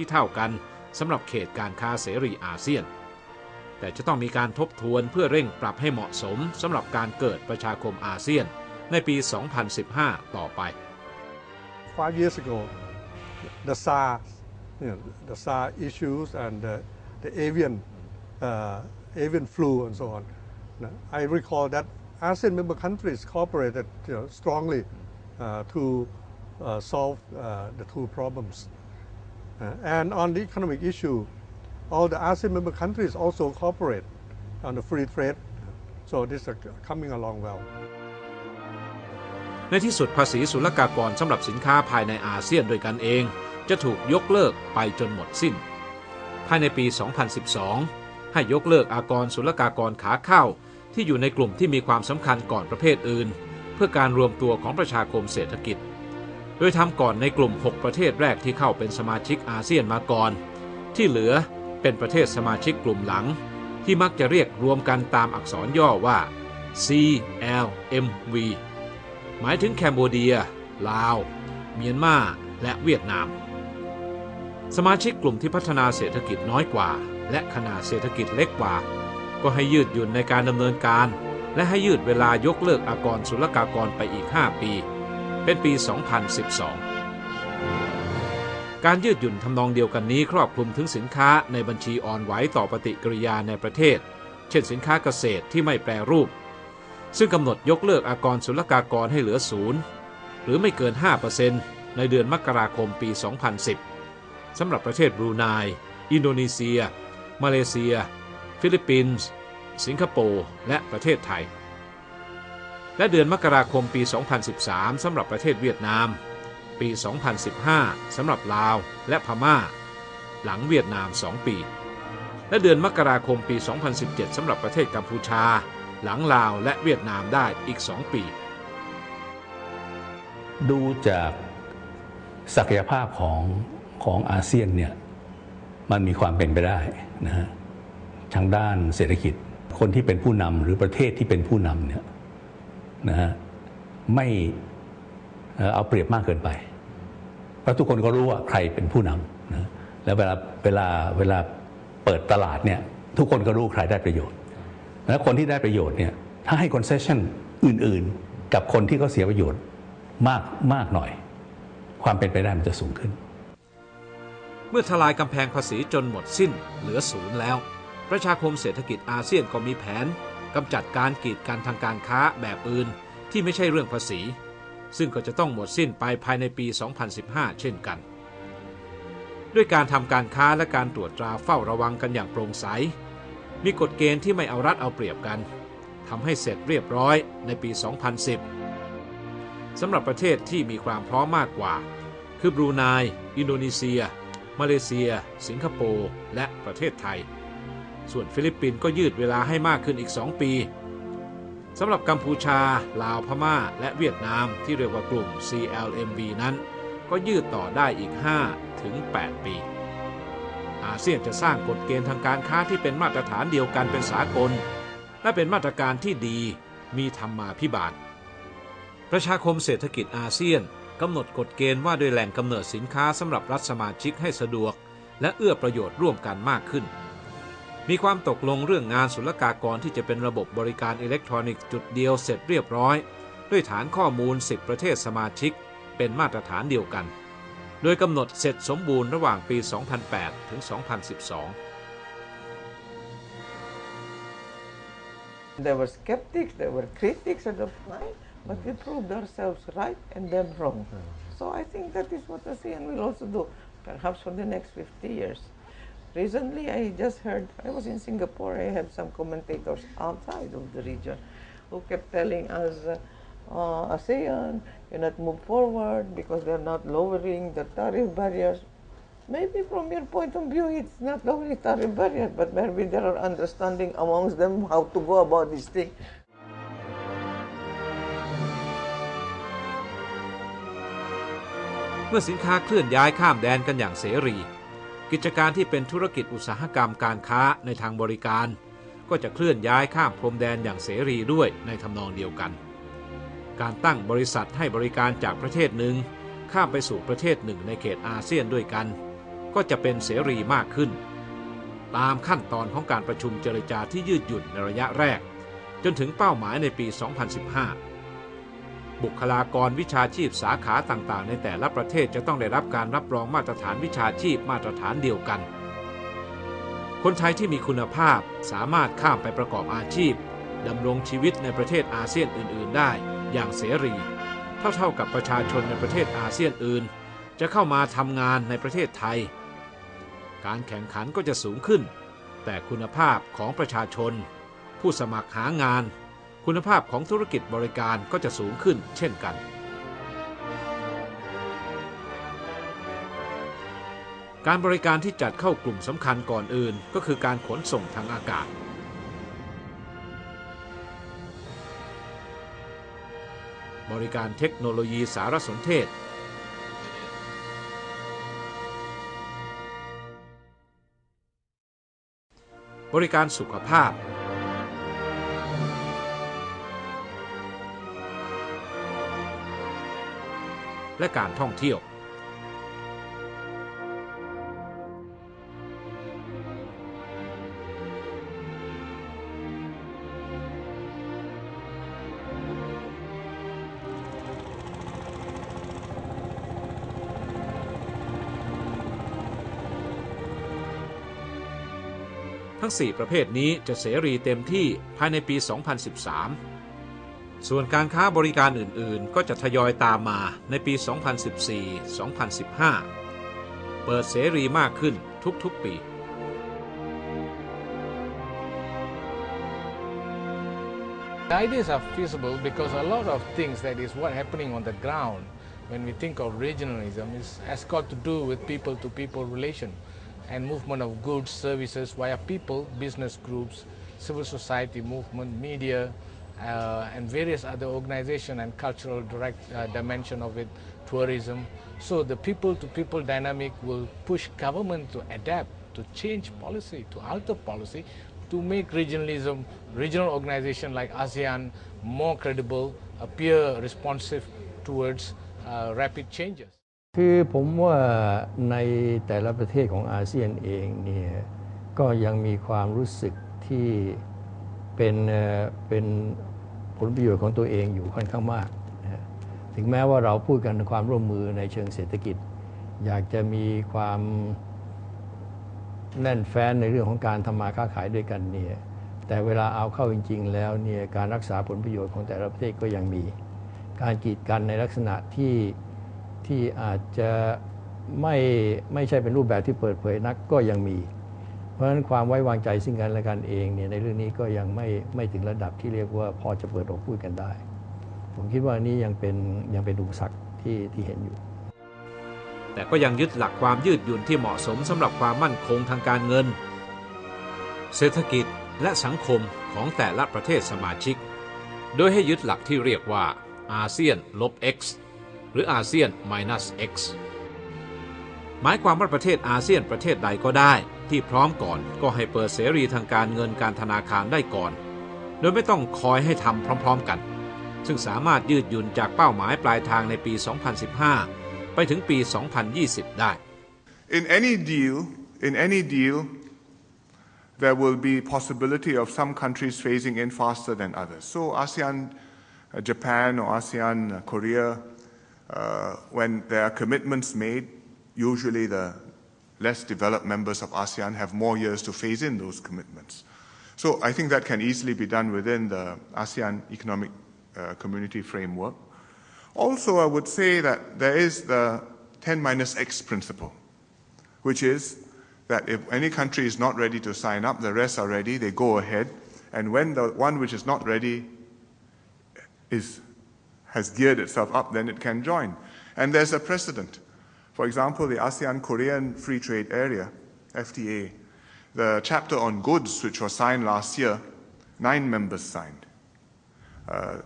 ที่เท่ากันสำหรับเขตการค้าเสรีอาเซียน แต่จะต้องมีการทบทวนเพื่อเร่งปรับให้เหมาะสมสำหรับการเกิดประชาคมอาเซียนในปี 2015 ต่อไป Five years ago, the SARS, you know, the SARS issues and the, the avian, uh, avian flu and so on. I recall that ASEAN member countries cooperated you know, strongly uh, to uh, solve uh, the two problems. Uh, and on the economic issue, all the ASEAN member countries also cooperate on the free trade. So this is coming along well. ในที่สุดภาษีศุลกากรสำหรับสินค้าภายในอาเซียนโดยกันเอง จะถูกยกเลิกไปจนหมดสิ้น ภายในปี 2012 ให้ยกเลิกอากรศุลกากรขาเข้า ที่อยู่ในกลุ่มที่มีความสำคัญก่อนประเภทอื่น เพื่อการรวมตัวของประชาคมเศรษฐกิจ โดยทำก่อนในกลุ่ม 6 ประเทศแรกที่เข้าเป็นสมาชิกอาเซียนมาก่อน ที่เหลือเป็นประเทศสมาชิกกลุ่มหลัง ที่มักจะเรียกรวมกันตามอักษรย่อว่า CLMV หมายถึงแคนโบเดีย ลาว เมียนมา และเวียดนาม สมาชิกกลุ่มที่พัฒนาเศรษฐกิจน้อยกว่า และขนาดเศรษฐกิจเล็กกว่า ก็ให้ยืดหยุ่นในการดำเนินการ และให้ยืดเวลายกเลิกอากรศุลกากรไปอีก 5 ปี เป็นปี 2012 การยืดหยุ่นทำนองเดียวกันนี้ครอบคลุมถึงสินค้าในบัญชีอ่อนไหวต่อปฏิกิริยาในประเทศ เช่นสินค้าเกษตรที่ไม่แปรรูป ซึ่งกำหนดยกเลิกอากรศุลกากรให้เหลือศูนย์หรือไม่เกิน 5%ในเดือนมกราคมปี 2010 สำหรับประเทศบรูไน อินโดนีเซีย มาเลเซีย ฟิลิปปินส์ สิงคโปร์ และประเทศไทย และเดือนมกราคมปี 2013 สำหรับประเทศเวียดนาม ปี 2015 สำหรับลาวและพม่า หลังเวียดนาม 2 ปี และเดือนมกราคมปี 2017 สำหรับประเทศกัมพูชา หลังลาวและเวียดนามได้อีก 2 ปี ดูจากศักยภาพของของอาเซียนเนี่ยมันมีความเป็นไปได้นะฮะทางด้านเศรษฐกิจคนที่เป็นผู้นำหรือประเทศที่เป็นผู้นำเนี่ย นะฮะไม่เอาเปรียบมากเกินไป เพราะทุกคนก็รู้ว่าใครเป็นผู้นำนะแล้วเวลาเวลาเวลาเปิดตลาดเนี่ยทุกคนก็รู้ใครได้ประโยชน์ แล้วคนที่ได้ประโยชน์เนี่ยถ้าให้ concession อื่นๆ กับคนที่เขาเสียประโยชน์มากมากหน่อย ความเป็นไปได้มันจะสูงขึ้น เมื่อทลายกำแพงภาษีจนหมดสิ้นเหลือศูนย์แล้ว ประชาคมเศรษฐกิจอาเซียนก็มีแผน กำจัดการกีดกันทางการค้าแบบอื่นที่ไม่ใช่เรื่องภาษี ซึ่งก็จะต้องหมดสิ้นไปภายในปี 2015 เช่นกัน ด้วยการทำการค้าและการตรวจตราเฝ้าระวังกันอย่างโปร่งใส มีกฎเกณฑ์ที่ไม่เอารัดเอาเปรียบกันทำให้เสร็จเรียบร้อยในปี 2010 สำหรับประเทศที่มีความพร้อมมากกว่า คือบรูไน อินโดนีเซีย มาเลเซีย สิงคโปร์ และประเทศไทย ส่วนฟิลิปปินส์ก็ยืดเวลาให้มากขึ้นอีก 2 ปีสำหรับกัมพูชา ลาวพม่า และเวียดนามที่เรียกว่ากลุ่ม CLMV นั้น ก็ยืดต่อได้อีก 5 ถึง 8 ปี อาเซียนจะสร้างกฎเกณฑ์ทางการค้าที่เป็นมาตรฐานเดียวกันเป็นสากล และเป็นมาตรการที่ดีมีธรรมาภิบาล ประชาคมเศรษฐกิจอาเซียนกำหนดกฎเกณฑ์ว่าด้วยแหล่งกำเนิดสินค้าสำหรับรัฐสมาชิกให้สะดวก และเอื้อประโยชน์ร่วมกันมากขึ้น มีความตกลงเรื่องงานศุลกากรที่จะเป็นระบบบริการอิเล็กทรอนิกส์จุดเดียวเสร็จเรียบร้อย ด้วยฐานข้อมูล 10 ประเทศสมาชิก เป็นมาตรฐานเดียวกัน โดยกำหนดเสร็จสมบูรณ์ระหว่างปี 2008 ถึง 2012 There were skeptics, there were critics at the time, but we proved ourselves right and them wrong. So I think that is what ASEAN will also do, perhaps for the next 50 years. Recently, I just heard, I was in Singapore, I had some commentators outside of the region who kept telling us, uh, uh, ASEAN cannot move forward because they're not lowering the tariff barriers. Maybe from your point of view, it's not lowering tariff barriers, but maybe there are understanding amongst them how to go about this thing. เมื่อสินค้าเคลื่อนย้ายข้ามแดนกันอย่างเสรี กิจการที่เป็นธุรกิจอุตสาหกรรมการค้าในทางบริการ ก็จะเคลื่อนย้ายข้ามพรมแดนอย่างเสรีด้วยในทำนองเดียวกัน การตั้งบริษัทให้บริการจากประเทศหนึ่ง ข้ามไปสู่ประเทศหนึ่งในเขตอาเซียนด้วยกัน ก็จะเป็นเสรีมากขึ้น ตามขั้นตอนของการประชุมเจรจาที่ยืดหยุ่นในระยะแรก จนถึงเป้าหมายในปี 2015 บุคลากรวิชาชีพสาขาต่างๆ ในแต่ละประเทศจะต้องได้รับการรับรองมาตรฐานวิชาชีพมาตรฐานเดียวกัน คนไทยที่มีคุณภาพสามารถข้ามไปประกอบอาชีพดำรงชีวิตในประเทศอาเซียนอื่น ๆ ได้อย่างเสรี เท่าๆกับประชาชนในประเทศอาเซียนอื่น จะเข้ามาทำงานในประเทศไทย การแข่งขันก็จะสูงขึ้น แต่คุณภาพของประชาชน ผู้สมัครหางาน คุณภาพของธุรกิจบริการก็จะสูงขึ้นเช่นกัน การบริการที่จัดเข้ากลุ่มสำคัญก่อนอื่น ก็คือการขนส่งทางอากาศ บริการเทคโนโลยีสารสนเทศ บริการสุขภาพ และการท่องเที่ยว ทั้ง 4 ประเภทนี้จะเสรีเต็มที่ภายในปี 2013 ส่วนการค้าบริการอื่นๆ ก็จะทยอยตามมาในปี 2014-2015 เปิดเสรีมากขึ้นทุกๆปี The ideas are feasible because a lot of things that is what happening on the ground when we think of regionalism is, has got to do with people-to-people relation and movement of goods, services via people, business groups, civil society movement, media, and various other organization and cultural direct uh, dimension of it, tourism. So the people-to-people dynamic will push government to adapt, to change policy, to alter policy, to make regionalism, regional organization like ASEAN more credible, appear responsive towards uh, rapid changes. คือผมว่าในแต่ละประเทศของอาเซียนเองเนี่ยก็ยังมีความรู้สึกที่เป็นเอ่อเป็น ผลประโยชน์ของตัวเองอยู่ค่อนข้างมาก ถึงแม้ว่าเราพูดกันความร่วมมือในเชิงเศรษฐกิจ อยากจะมีความแน่นแฟ้นในเรื่องของการทำมาค้าขายด้วยกันเนี่ยแต่เวลาเอาเข้าจริง ๆ แล้วเนี่ยการรักษาผลประโยชน์ของแต่ละประเทศก็ยังมี การกีดกันในลักษณะที่ที่อาจจะไม่ไม่ใช่เป็นรูปแบบที่เปิดเผยนักก็ยังมี ราะฉะนั้นความไว้วางใจซึ่งกันและกันเองเนี่ยในเรื่องนี้ก็ยังไม่ไม่ถึงระดับที่เรียกว่าพอจะเปิดอกพูดกันได้ ผมคิดว่านี่ยังเป็นยังเป็นอุปสรรคที่ที่เห็นอยู่ แต่ก็ยังยึดหลักความยืดหยุ่นที่เหมาะสมสำหรับความมั่นคงทางการเงิน เศรษฐกิจและสังคมของแต่ละประเทศสมาชิก โดยให้ยึดหลักที่เรียกว่าอาเซียนลบ X หรืออาเซียน minus X หมายความว่าประเทศอาเซียนประเทศใดก็ได้ ที่พร้อมก่อน ก็ให้เปิดเสรีทางการเงินการธนาคารได้ก่อน โดยไม่ต้องคอยให้ทำพร้อม ๆกัน ซึ่งสามารถยืดหยุ่นจากเป้าหมายปลายทางในปี 2015 ไปถึงปี 2020 ได้ In any deal, in any deal, there will be possibility of some countries phasing in faster than others. So ASEAN, Japan or ASEAN, Korea, uh, when there are commitments made, usually the less developed members of ASEAN have more years to phase in those commitments. So I think that can easily be done within the ASEAN Economic uh, Community framework. Also, I would say that there is the 10 minus X principle, which is that if any country is not ready to sign up, the rest are ready, they go ahead. And when the one which is not ready is, has geared itself up, then it can join. And there's a precedent. For example, the ASEAN Korean Free Trade Area, FTA, the chapter on goods, which was signed last year, nine members signed. Uh,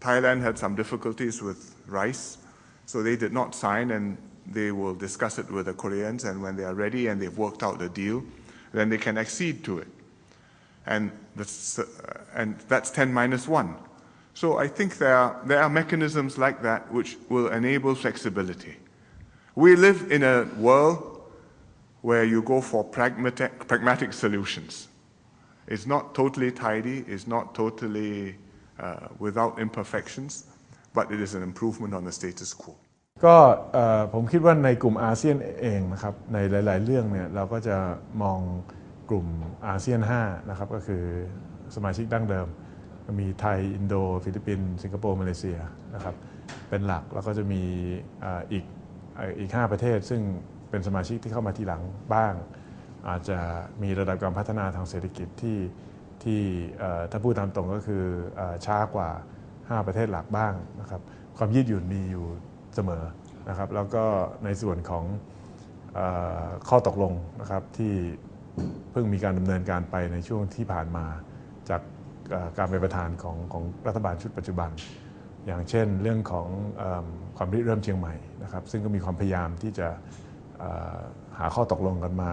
Thailand had some difficulties with rice, so they did not sign, and they will discuss it with the Koreans. And when they are ready and they've worked out the deal, then they can accede to it. And that's, uh, and that's 10 minus 1. So I think there are, there are mechanisms like that which will enable flexibility. We live in a world where you go for pragmatic, pragmatic solutions. It's not totally tidy, it's not totally uh, without imperfections, but it is an improvement on the status quo. ก็เอ่อผมคิดว่าในกลุ่มอาเซียนเองนะครับในหลาย ๆ เรื่องเนี่ยเราก็จะมองกลุ่มอาเซียน5นะครับก็คือสมาชิกดั้งเดิม มีไทย อินโด ฟิลิปปินส์สิงคโปร์มาเลเซียนะครับเป็นหลักแล้วก็จะมีเอ่ออีกเ อีก 5 ประเทศ ซึ่งเป็นสมาชิกที่เข้ามาทีหลังบ้าง อาจจะมีระดับการพัฒนาทางเศรษฐกิจที่ที่ถ้าพูดตามตรงก็คืออช้ากว่า 5 ประเทศหลักบ้างนะครับความยืดหยุ่นมีอยู่เสมอนะครับแล้วก็ในส่วนของอข้อตกลงนะครับที่เพิ่งมีการดำเนินการไปในช่วงที่ผ่านมาจากการเป็นประธานของของรัฐบาลชุดปัจจุบัน อย่างเช่นเรื่องของอความริเริ่มเชียงใหม่นะครับ ซึ่งก็มีความพยายามที่จะหาข้อตกลงกันมา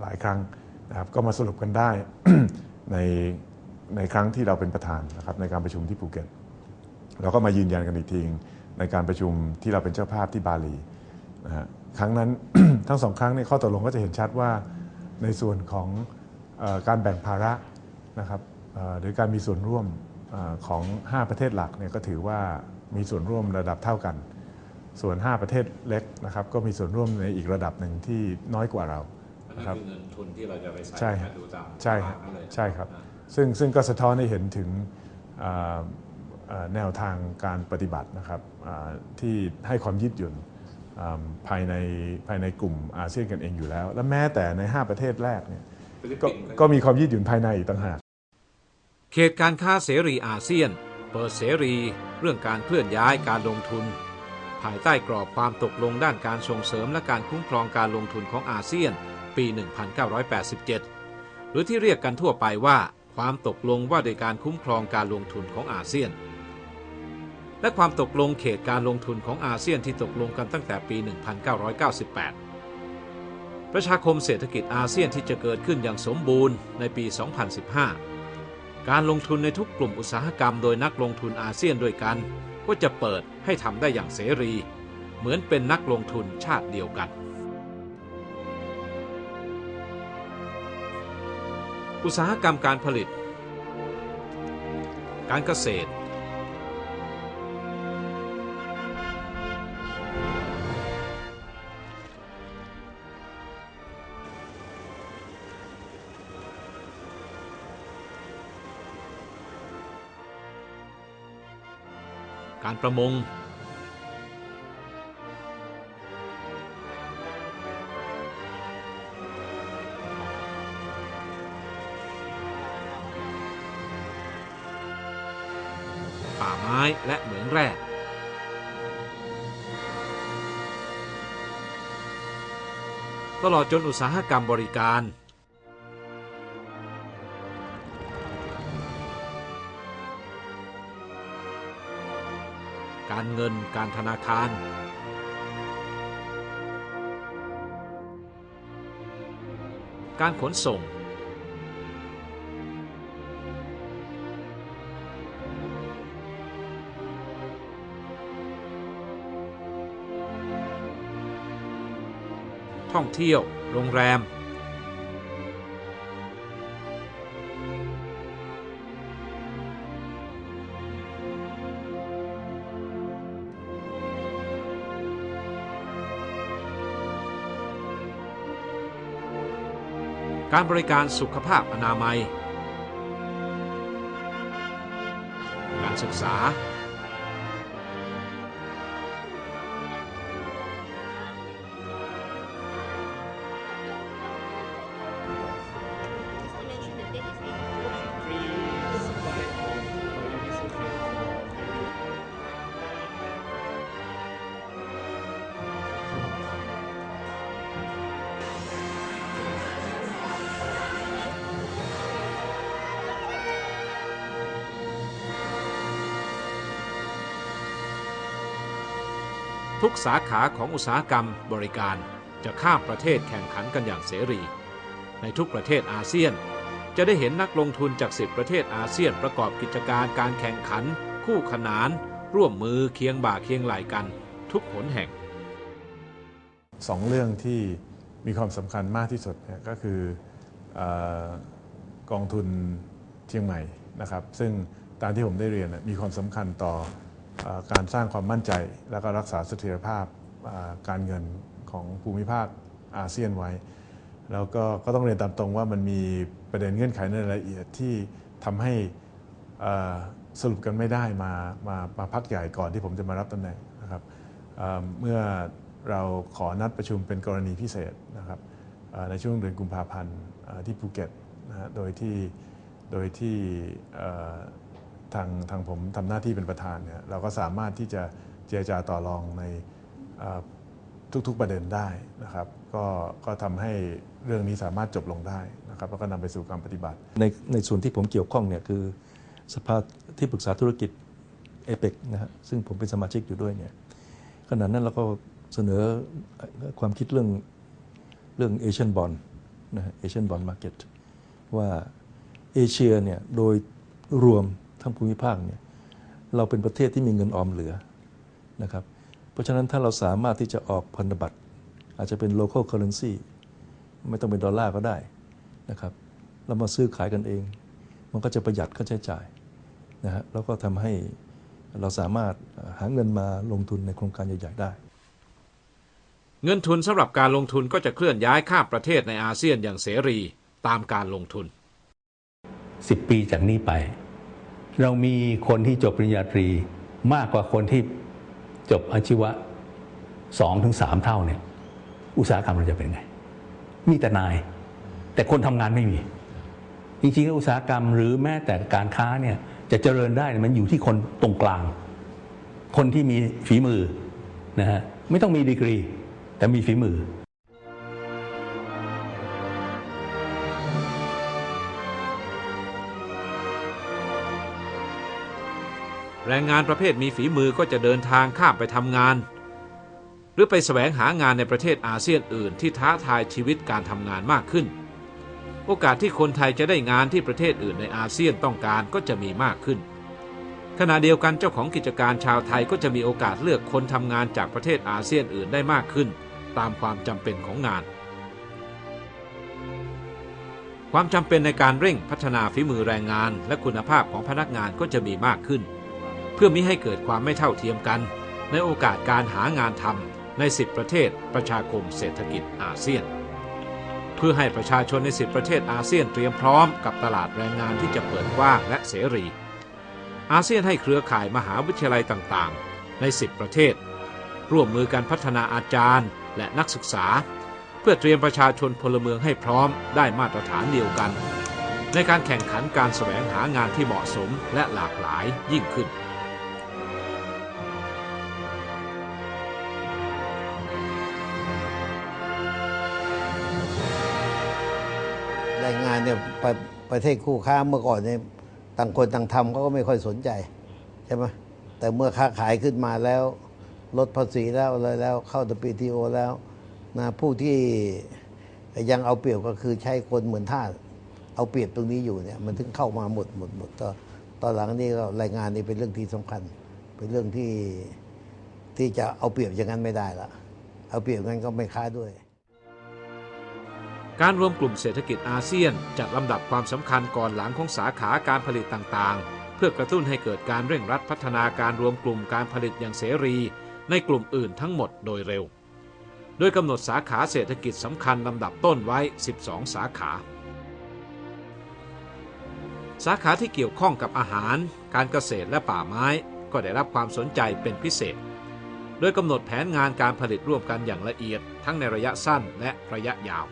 หลายครั้งนะครับก็มาสรุปกันได้ในในครั้งที่เราเป็นประธานนะครับในการประชุมที่ภูเก็ตเราก็มายืนยันกันอีกทีในการประชุมที่เราเป็นเจ้าภาพที่บาหลีนะฮะครั้งนั้นทั้งสองครั้งเนี่ยข้อตกลงก็จะเห็นชัดว่าในส่วนของอการแบ่งภาระนะครับหรือการมีส่วนร่วม ของ 5 ประเทศหลักเนี่ยก็ถือว่ามีส่วนร่วมระดับเท่ากัน ส่วน 5 ประเทศเล็กนะครับก็มีส่วนร่วมในอีกระดับหนึ่งที่น้อยกว่าเราอันนั้นนะครับคือเงินทุนที่เราจะไปใส่ใช่มาดูตามใช่ครับนั้นเลยใช่ครับอ่าซึ่งซึ่งก็สะท้อนให้เห็นถึงอ่าอ่าแนวทางการปฏิบัตินะครับอ่าที่ให้ความยืดหยุ่นอ่าภายในภายในกลุ่มอาเซียนกันเองอยู่แล้ว และแม้แต่ใน 5 ประเทศแรกเนี่ยฟิลิปก็ปินส์ก็มีความยืดหยุ่นภายในอีกต่างหาก เขตการค้าเสรีอาเซียน เปิดเสรี เรื่องการเคลื่อนย้ายการลงทุน ภายใต้กรอบความตกลงด้านการส่งเสริมและการคุ้มครองการลงทุนของอาเซียน ปี 1987 หรือที่เรียกกันทั่วไปว่า ความตกลงว่าโดยการคุ้มครองการลงทุนของอาเซียน และความตกลงเขตการลงทุนของอาเซียนที่ตกลงกันตั้งแต่ปี 1998ประชาคมเศรษฐกิจอาเซียนที่จะเกิดขึ้นอย่างสมบูรณ์ในปี 2015 การลงทุนในทุกกลุ่มอุตสาหกรรมโดยนักลงทุนอาเซียนด้วยกัน ก็จะเปิดให้ทำได้อย่างเสรี เหมือนเป็นนักลงทุนชาติเดียวกัน อุตสาหกรรมการผลิต การเกษตร ประมง ป่าไม้และเหมืองแร่ตลอดจนอุตสาหกรรมบริการ การเงินการธนาคาร การขนส่ง ท่องเที่ยว โรงแรม การบริการสุขภาพอนามัย การศึกษา ทุกสาขาของอุตสาหกรรมบริการจะข้ามประเทศแข่งขันกันอย่างเสรี ในทุกประเทศอาเซียน จะได้เห็นนักลงทุนจากสิบประเทศอาเซียนประกอบกิจการการแข่งขัน คู่ขนาน ร่วมมือเคียงบ่าเคียงไหลกัน ทุกหนแห่งสองเรื่องที่มีความสำคัญมากที่สุดก็คืออกองทุนเชียงใหม่นะครับ ซึ่งตามที่ผมได้เรียนมีความสำคัญต่อ การสร้างความมั่นใจ แล้วก็รักษาเสถียรภาพการเงินของภูมิภาคอาเซียนไว้ แล้วก็ก็ต้องเรียนตามตรงว่ามันมีประเด็นเงื่อนไขในรายละเอียดที่ทำให้สรุปกันไม่ได้มามามาพักใหญ่ก่อนที่ผมจะมารับตำแหน่งนะครับเเมื่อเราขอนัดประชุมเป็นกรณีพิเศษนะครับในช่วงเดือนกุมภาพันธ์ที่ภูเก็ตนะฮะโดยที่โดยที่ ทางทางผมทำหน้าที่เป็นประธานเนี่ยเราก็สามารถที่จะเจรจาต่อรองในทุกๆประเด็นได้นะครับ ก็ก็ทำให้เรื่องนี้สามารถจบลงได้นะครับแล้วก็นำไปสู่การปฏิบัติ ในในส่วนที่ผมเกี่ยวข้องเนี่ยคือสภาที่ปรึกษาธุรกิจเอเปกนะฮะซึ่งผมเป็นสมาชิกอยู่ด้วยเนี่ยขณะนั้นเราก็เสนอความคิดเรื่องเรื่องเอเชียนบอลนะฮะเอเชียนบอลมาร์เก็ตว่าเอเชียเนี่ยโดยรวม ทั้งภูมิภาคเนี่ยเราเป็นประเทศที่มีเงินออมเหลือนะครับเพราะฉะนั้นถ้าเราสามารถที่จะออกพันธบัตรอาจจะเป็น local currency ไม่ต้องเป็นดอลลาร์ก็ได้นะครับเรามาซื้อขายกันเอง มันก็จะประหยัดค่าใช้จ่ายนะฮะแล้วก็ทำให้เราสามารถหาเงินมาลงทุนในโครงการใหญ่ ๆ ได้ เงินทุนสำหรับการลงทุนก็จะเคลื่อนย้ายข้ามประเทศในอาเซียนอย่างเสรีตามการลงทุน 10 ปีจากนี้ไป เรามีคนที่จบปริญญาตรีมากกว่าคนที่จบอาชีวะ2-3ถึงสามเท่าเนี่ย อุตสาหกรรมเราจะเป็นไง มีแต่นาย แต่คนทำงานไม่มี จริงๆแล้วอุตสาหกรรมหรือแม้แต่การค้าเนี่ยจะเจริญได้มันอยู่ที่คนตรงกลาง คนที่มีฝีมือนะฮะไม่ต้องมีดีกรี แต่มีฝีมือ แรงงานประเภทมีฝีมือก็จะเดินทางข้ามไปทำงาน หรือไปแสวงหางานในประเทศอาเซียนอื่นที่ท้าทายชีวิตการทำงานมากขึ้น โอกาสที่คนไทยจะได้งานที่ประเทศอื่นในอาเซียนต้องการก็จะมีมากขึ้น ขณะเดียวกันเจ้าของกิจการชาวไทยก็จะมีโอกาสเลือกคนทำงานจากประเทศอาเซียนอื่นได้มากขึ้น ตามความจำเป็นของงาน ความจำเป็นในการเร่งพัฒนาฝีมือแรงงาน และคุณภาพของพนักงานก็จะมีมากขึ้น เพื่อมิให้เกิดความไม่เท่าเทียมกัน ในโอกาสการหางานทำใน 10 ประเทศประชาคมเศรษฐกิจอาเซียน เพื่อให้ประชาชนใน 10 ประเทศอาเซียนเตรียมพร้อมกับตลาดแรงงานที่จะเปิดกว้างและเสรี อาเซียนให้เครือข่ายมหาวิทยาลัยต่างๆ ใน 10 ประเทศ ร่วมมือกันพัฒนาอาจารย์และนักศึกษา เพื่อเตรียมประชาชนพลเมืองให้พร้อมได้มาตรฐานเดียวกันในการแข่งขันการแสวงหางานที่เหมาะสมและหลากหลายยิ่งขึ้น ประประเทศคู่ค้าเมื่อก่อนเนี่ยต่างคนต่างทำเขาก็ไม่ค่อยสนใจใช่ไหมแต่เมื่อค้าขายขึ้นมาแล้ว ลดภาษีแล้วอะไรแล้วเข้า WTO แล้วนะผู้ที่ยังเอาเปรียบก็คือใช้คนเหมือนท่าเอาเปรียบตรงนี้อยู่เนี่ยมันถึงเข้ามาหมดหมดหมดตอนตอนหลังนี่ก็แรงงานนี่เป็นเรื่องที่สำคัญ เป็นเรื่องที่ที่จะเอาเปรียบอย่างนั้นไม่ได้ละเอาเปรียบงั้นก็ไม่ค้าด้วย การรวมกลุ่มเศรษฐกิจอาเซียน จัดลำดับความสำคัญก่อนหลังของสาขาการผลิตต่างๆ เพื่อกระตุ้นให้เกิดการเร่งรัดพัฒนาการรวมกลุ่มการผลิตอย่างเสรี ในกลุ่มอื่นทั้งหมดโดยเร็ว โดยกำหนดสาขาเศรษฐกิจสำคัญลำดับต้นไว้ 12 สาขา สาขาที่เกี่ยวข้องกับอาหาร การเกษตรและป่าไม้ ก็ได้รับความสนใจเป็นพิเศษ โดยกำหนดแผนงานการผลิตร่วมกันอย่างละเอียด ทั้งในระยะสั้นและระยะยาว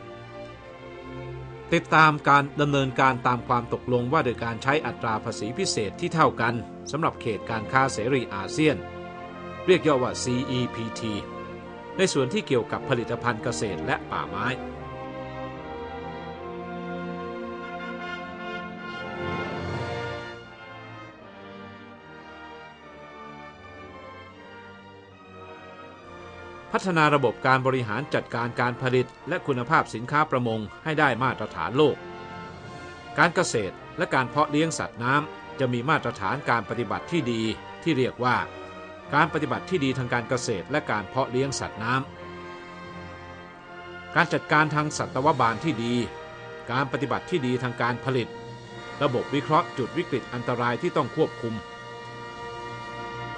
ติดตามการดำเนินการตามความตกลงว่าโดยการใช้อัตราภาษีพิเศษที่เท่ากันสำหรับเขตการค้าเสรีอาเซียน เรียกย่อว่า CEPT ในส่วนที่เกี่ยวกับผลิตภัณฑ์เกษตรและป่าไม้ พัฒนาระบบการบริหารจัดการการผลิต และคุณภาพสินค้าประมงให้ได้มาตรฐานโลก การเกษตรและการเพาะเลี้ยงสัตว์น้ำจะมีมาตรฐานการปฏิบัติที่ดีที่เรียกว่า การปฏิบัติที่ดีทางการเกษตรและการเพาะเลี้ยงสัตว์น้ำการจัดการทางสัตวบาลที่ดี การปฏิบัติที่ดีทางการผลิต ระบบวิเคราะห์จุดวิกฤตอันตรายที่ต้องควบคุม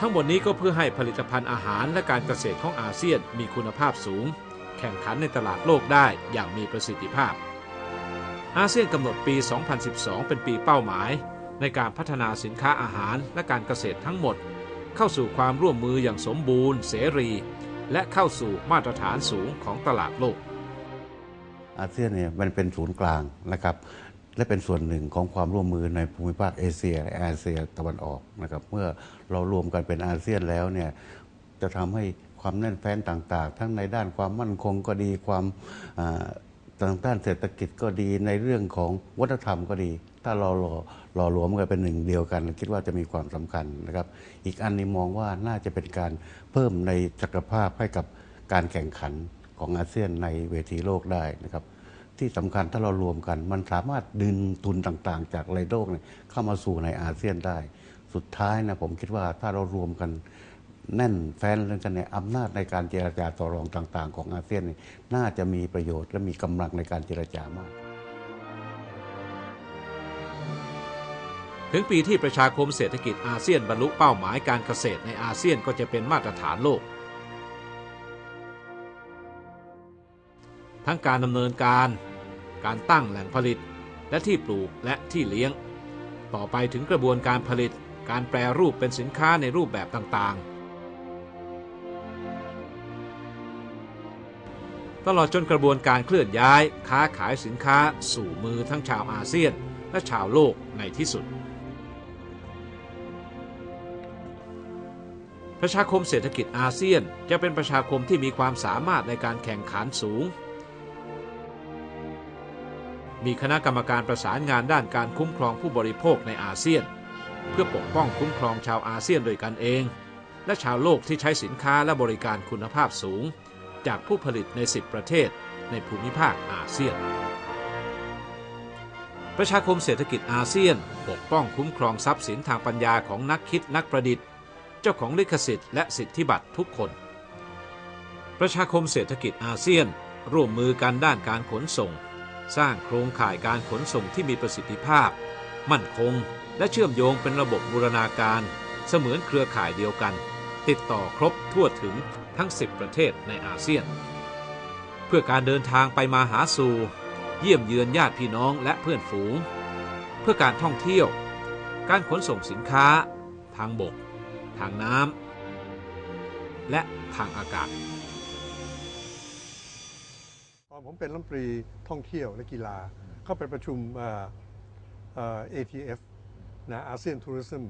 ทั้งหมดนี้ก็เพื่อให้ผลิตภัณฑ์อาหารและการเกษตรของอาเซียนมีคุณภาพสูง แข่งขันในตลาดโลกได้อย่างมีประสิทธิภาพ อาเซียนกำหนดปี 2012 เป็นปีเป้าหมาย ในการพัฒนาสินค้าอาหารและการเกษตรทั้งหมด เข้าสู่ความร่วมมืออย่างสมบูรณ์ เสรี และเข้าสู่มาตรฐานสูงของตลาดโลกอาเซียนเนี่ยมันเป็นศูนย์กลางนะครับ และเป็นส่วนหนึ่งของความร่วมมือในภูมิภาคเอเชียและอาเซียตะวันออกนะครับเมื่อเรารวมกันเป็นอาเซียนแล้วเนี่ยจะทำให้ความแน่นแฟ้นต่าง ๆ ทั้งในด้านความมั่นคงก็ดีความอ่าทางด้านเศรษฐกิจก็ดีในเรื่องของวัฒนธรรมก็ดี ถ้าเราหล่อหล่อหลวมกันเป็นหนึ่งเดียวกัน คิดว่าจะมีความสำคัญนะครับ อีกอันนี้มองว่าน่าจะเป็นการเพิ่มในศักยภาพให้กับการแข่งขันของอาเซียนในเวทีโลกได้นะครับ ที่สำคัญถ้าเรารวมกัน มันสามารถดึงทุนต่างๆ จากในโลกเนี่ยเข้ามาสู่ในอาเซียนได้ สุดท้ายนะผมคิดว่าถ้าเรารวมกันแน่นแฟนเรื่องกันเนี่ยอำนาจในการเจรจาต่อรองต่าง ๆ ของอาเซียนนี่น่าจะมีประโยชน์และมีกำลังในการเจรจามาก ถึงปีที่ประชาคมเศรษฐกิจอาเซียนบรรลุเป้าหมายการเกษตรในอาเซียนก็จะเป็นมาตรฐานโลกทั้งการดำเนินการ การตั้งแหล่งผลิต และที่ปลูกและที่เลี้ยง ต่อไปถึงกระบวนการผลิต การแปรรูปเป็นสินค้าในรูปแบบต่างๆ ตลอดจนกระบวนการเคลื่อนย้าย ค้าขายสินค้า สู่มือทั้งชาวอาเซียน และชาวโลกในที่สุดประชาคมเศรษฐกิจอาเซียนจะเป็นประชาคมที่มีความสามารถในการแข่งขันสูง มีคณะกรรมการประสานงานด้านการคุ้มครองผู้บริโภคในอาเซียน เพื่อปกป้องคุ้มครองชาวอาเซียนโดยกันเอง และชาวโลกที่ใช้สินค้าและบริการคุณภาพสูง จากผู้ผลิตใน 10 ประเทศในภูมิภาคอาเซียน ประชาคมเศรษฐกิจอาเซียน ปกป้องคุ้มครองทรัพย์สินทางปัญญาของนักคิดนักประดิษฐ์ เจ้าของลิขสิทธิ์และสิทธิบัตรทุกคน ประชาคมเศรษฐกิจอาเซียน ร่วมมือกันด้านการขนส่ง สร้างโครงข่ายการขนส่งที่มีประสิทธิภาพ มั่นคง และเชื่อมโยงเป็นระบบบูรณาการ เสมือนเครือข่ายเดียวกัน ติดต่อครบทั่วถึงทั้ง 10 ประเทศในอาเซียน เพื่อการเดินทางไปมาหาสู่ เยี่ยมเยือนญาติพี่น้องและเพื่อนฝูง เพื่อการท่องเที่ยว การขนส่งสินค้า ทางบก ทางน้ำและทางอากาศ ผมเป็นรัฐมนตรีท่องเที่ยวและกีฬา เข้าไปประชุมเอ่อเอ่อ ATF นะอาเซียนทัวริซึม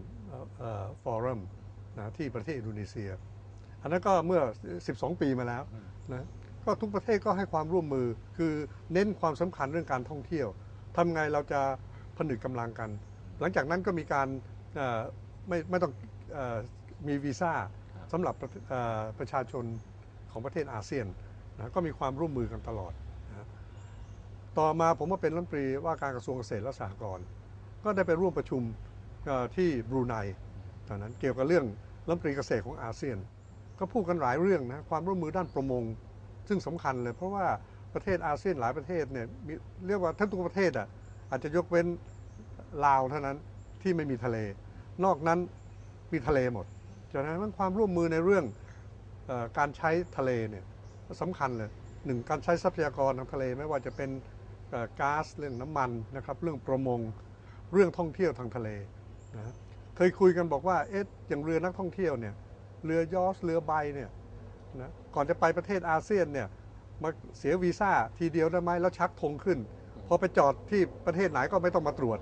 ฟอรัมนะที่ประเทศอินโดนีเซีย อันนั้นก็เมื่อ 12 ปีมาแล้วนะก็ทุกประเทศก็ให้ความร่วมมือคือเน้นความสำคัญเรื่องการท่องเที่ยวทำไงเราจะผนึกกำลังกัน หลังจากนั้นก็มีการเอ่อไม่ไม่ต้องเออมีวีซ่าสำหรับประเอ่อประชาชนของประเทศอาเซียนนะก็มีความร่วมมือกันตลอดนะ ต่อมาผมมาเป็นรัฐมนตรีว่าการกระทรวงเกษตรและสหกรณ์ก็ได้ไปร่วมประชุมที่บรูไนตอนนั้นเกี่ยวกับเรื่องรัฐมนตรีเกษตรของอาเซียน ก็พูดกันหลายเรื่องนะความร่วมมือด้านประมง ซึ่งสำคัญเลย เพราะว่าประเทศอาเซียนหลายประเทศเนี่ยมีเรียกว่าทั้งตัวประเทศอะอาจจะยกเว้นลาวเท่านั้นที่ไม่มีทะเล นอกนั้นมีทะเลหมดฉะนั้นความร่วมมือในเรื่องอการใช้ทะเลเนี่ยสำคัญเลยหนึ่งการใช้ทรัพยากรทางทะเลไม่ว่าจะเป็น ก๊าซเรื่องน้ำมันนะครับเรื่องประมงเรื่องท่องเที่ยวทางทะเลนะเคยคุยกันบอกว่าเอ๊ะอย่างเรือนักท่องเที่ยวเนี่ยเรือยอชต์เรือใบเนี่ยนะก่อนจะไปประเทศอาเซียนเนี่ยมาเสียวีซ่าทีเดียวได้ไหมแล้วชักธงขึ้นพอไปจอดที่ประเทศไหนก็ไม่ต้องมาตรวจ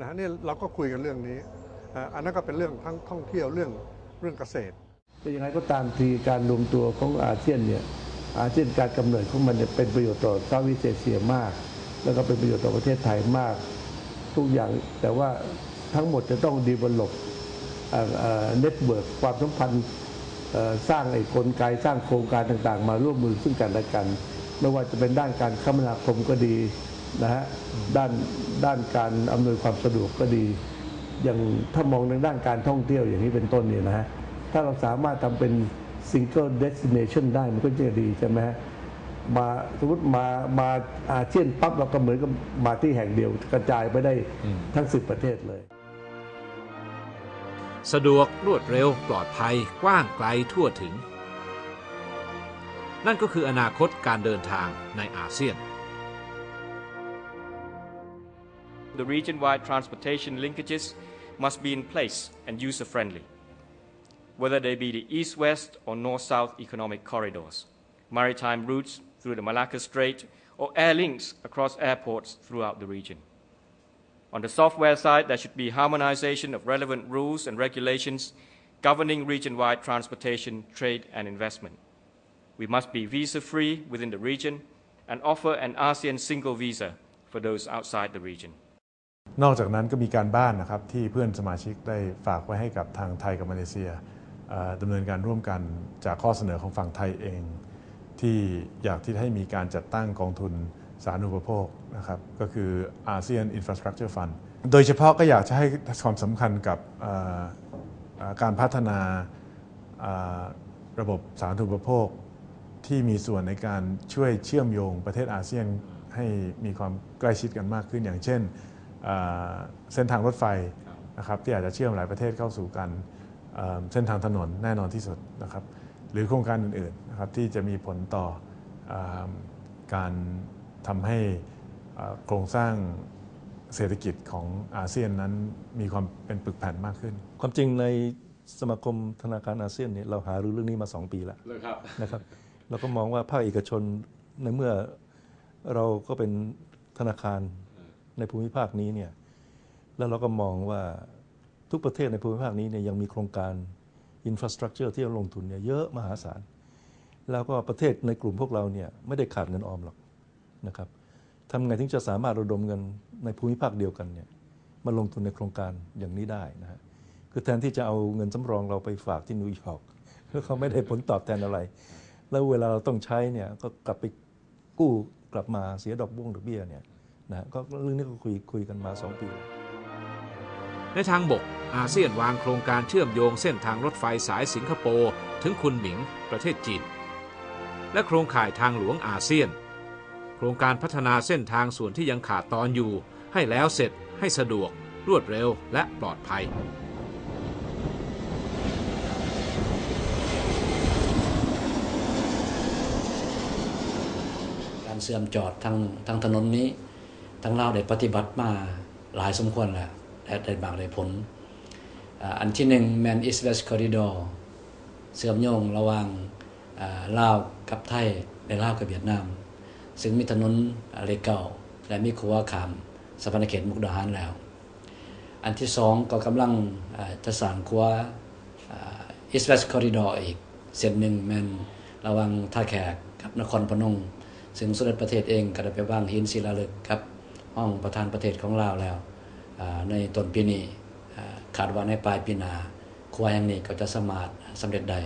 นะนี่เราก็คุยกันเรื่องนี้อันนั้นก็เป็นเรื่องทั้งท่องเที่ยวเรื่องเรื่องเกษตรแต่ยังไงก็ตามทีการรวมตัวของอาเซียนเนี่ยอาเซียนการกำเนิดของมันเนี่ยเป็นประโยชน์ต่อเซาท์อีสเอเชียมาก แล้วก็เป็นประโยชน์ต่อประเทศไทยมากทุกอย่าง แต่ว่าทั้งหมดจะต้องดีเวลลอปเน็ตเวิร์กความสัมพันธ์สร้างไอ้กลไกสร้างโครงการต่างๆ มาร่วมมือซึ่งกันและกัน ไม่ว่าจะเป็นด้านการคมนาคมก็ดีนะฮะด้านด้านการอำนวยความสะดวกก็ดี อย่างถ้ามองในด้านการท่องเที่ยวอย่างนี้เป็นต้นเนี่ยนะฮะถ้าเราสามารถทำเป็น single destination ได้มันก็จะดีใช่ไหมฮะ มาสมมติมามาอาเซียนปั๊บเราก็เหมือนกับมาที่แห่งเดียวกระจายไปได้ทั้งสิบประเทศเลย สะดวกรวดเร็วปลอดภัยกว้างไกลทั่วถึง นั่นก็คืออนาคตการเดินทางในอาเซียน The region-wide transportation linkages must be in place and user-friendly, whether they be the east-west or north-south economic corridors, maritime routes through the Malacca Strait, or air links across airports throughout the region. On the software side, there should be harmonization of relevant rules and regulations governing region-wide transportation, trade, and investment. We must be visa-free within the region and offer an ASEAN single visa for those outside the region. นอกจากนั้นก็มีการบ้านนะครับที่เพื่อนสมาชิกได้ฝากไว้ให้กับทางไทยกับมาเลเซียดำเนินการร่วมกันจากข้อเสนอของฝั่งไทยเอง ที่อยากที่ให้มีการจัดตั้งกองทุนสาธารณูปโภคนะครับก็คืออาเซียนอินฟราสตรักเจอร์ฟันโดยเฉพาะก็อยากจะให้ความสำคัญกับการพัฒนาระบบสาธารณูปโภค ที่มีส่วนในการช่วยเชื่อมโยงประเทศอาเซียนให้มีความใกล้ชิดกันมากขึ้น อย่างเช่นเส้นทางรถไฟนะครับที่อาจจะเชื่อมหลายประเทศเข้าสู่กันเส้นทางถนนแน่นอนที่สุดนะครับ หรือโครงการอื่นๆนะครับที่จะมีผลต่ออการทำให้โครงสร้างเศรษฐกิจของอาเซียนนั้นมีความเป็นปึกแผ่นมากขึ้น ความจริงในสมาคมธนาคารอาเซียนเนี่ยเราหารือเรื่องนี้มา 2 ปีแล้วนะครับเราก็มองว่าภาคเอกชนในเมื่อเราก็เป็นธนาคารในภูมิภาคนี้เนี่ยแล้วเราก็มองว่าทุกประเทศในภูมิภาคนี้เนี่ยยังมีโครงการ อินฟราสตรักเจอร์ที่เราลงทุนเนี่ยเยอะมหาศาล แล้วก็ประเทศในกลุ่มพวกเราเนี่ยไม่ได้ขาดเงินออมหรอกนะครับทำไงถึงจะสามารถระดมเงินในภูมิภาคเดียวกันเนี่ยมาลงทุนในโครงการอย่างนี้ได้นะฮะคือแทนที่จะเอาเงินสำรองเราไปฝากที่นิวยอร์กแล้วเขาไม่ได้ผลตอบแทนอะไร แล้วเวลาเราต้องใช้เนี่ยก็กลับไปกู้กลับมาเสียดอกบุ้งดอกเบี้ยเนี่ยนะก็เรื่องนี้ก็คุยคุยกันมา 2 ปี ในทางบกอาเซียนวางโครงการเชื่อมโยงเส้นทางรถไฟสายสิงคโปร์ถึงคุนหมิง ประเทศจีน และโครงข่ายทางหลวงอาเซียน โครงการพัฒนาเส้นทางส่วนที่ยังขาดตอนอยู่ ให้แล้วเสร็จ ให้สะดวก รวดเร็วและปลอดภัย การเสื่อมจอดทางทางถนนนี้ทางเราได้ปฏิบัติมาหลายสมควรแล้ว และได้บางได้ผล อันที่หนึ่งแมนอิสเวสคอริดอร์เสื่อมโยงระหว่างลาวกับไทยและลาวกับเวียดนาม ซึ่งมีถนนเลเก่า และมีคัวขามสะพานเขตมุกดาหารแล้ว อันที่สองก็กำลังจะสร้างคัวอิสเวสคอริดอร์อีกเส้นหนึ่งแมนระว่างท่าแขกกับนครพนมซึ่งสมเด็จประเทศเองก็ได้ไปวางหินศิลาฤกครับ ห้องประธานประเทศของลาวแล้ว ในต้นปีนี้คาดว่าในปลายปีหน้าครัวแห่งนี้ก็จะสมารถสำเร็จได้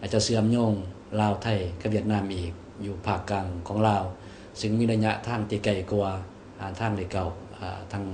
อาจจะเสื่อมโยงลาวไทยกับเวียดนามอีก อยู่ภาคกลางของลาว ซึ่งมีระยะทางที่ไกลกว่าทางเลยเก่าทาง